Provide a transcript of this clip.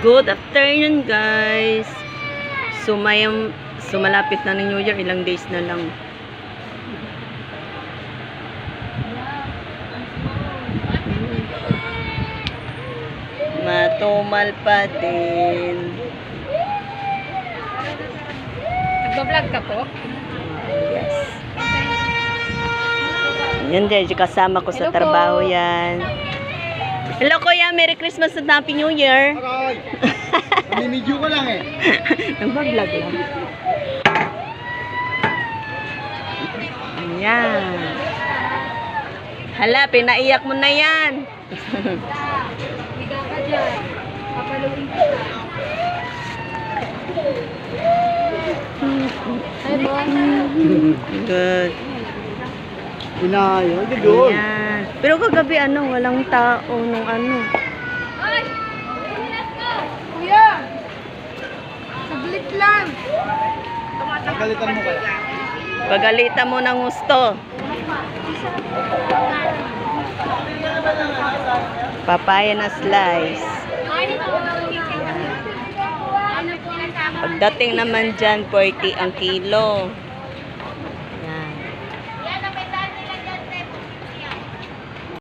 Good afternoon guys. Sumayam sumalapit na ng New Year, ilang days na lang. Matumal pa din. Nagbablog ka po? Yes. Yan din, kasama ko sa trabaho yan. Hello kuya, Merry Christmas at Happy New Year. Aray! Namimidyo ko lang eh. Nagbablog lang. Ayan. Hala, pinaiyak mo na yan. Higa ka dyan. Papaluin boy. Good. Inayo, di doon. Ayan. Pero kagabi ano, walang tao nung ano. Ay! Kuya! Saglit lang. Pagalitan mo kaya. Pagalitan mo ng gusto. Papaya na slice. Pagdating naman dyan, 40 ang kilo.